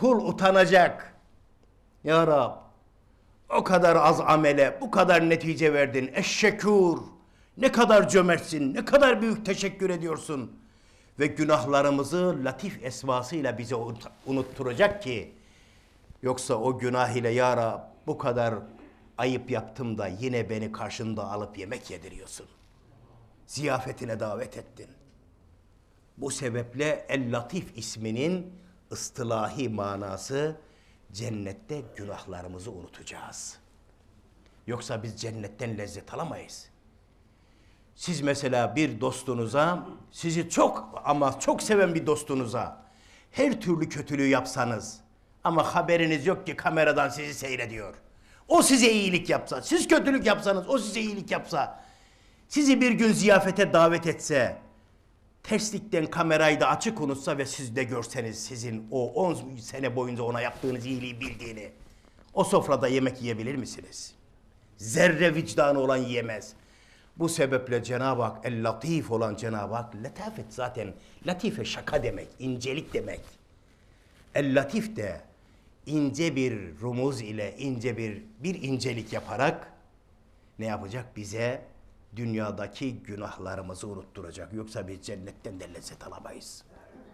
kul utanacak. Ya Rab o kadar az amele bu kadar netice verdin. Eşşekur. Ne kadar cömertsin. Ne kadar büyük teşekkür ediyorsun. Ve günahlarımızı latif esmasıyla bize unut- unutturacak ki yoksa o günah ile ya Rab bu kadar ayıp yaptım da yine beni karşında alıp yemek yediriyorsun. Ziyafetine davet ettin. Bu sebeple El-Latif isminin ıstılahi manası cennette günahlarımızı unutacağız. Yoksa biz cennetten lezzet alamayız. Siz mesela bir dostunuza, sizi çok ama çok seven bir dostunuza her türlü kötülüğü yapsanız ama haberiniz yok ki kameradan sizi seyrediyor. O size iyilik yapsa, siz kötülük yapsanız o size iyilik yapsa, sizi bir gün ziyafete davet etse, terslikten kamerayı da açık unutsa ve siz de görseniz sizin o 10 sene boyunca ona yaptığınız iyiliği bildiğini, o sofrada yemek yiyebilir misiniz? Zerre vicdanı olan yiyemez. Bu sebeple Cenab-ı Hak el-latif olan Cenab-ı Hak letafet zaten latife şaka demek, incelik demek. El-latif de ince bir rumuz ile ince bir bir incelik yaparak ne yapacak? Bize dünyadaki günahlarımızı unutturacak. Yoksa biz cennetten de lezzet alamayız.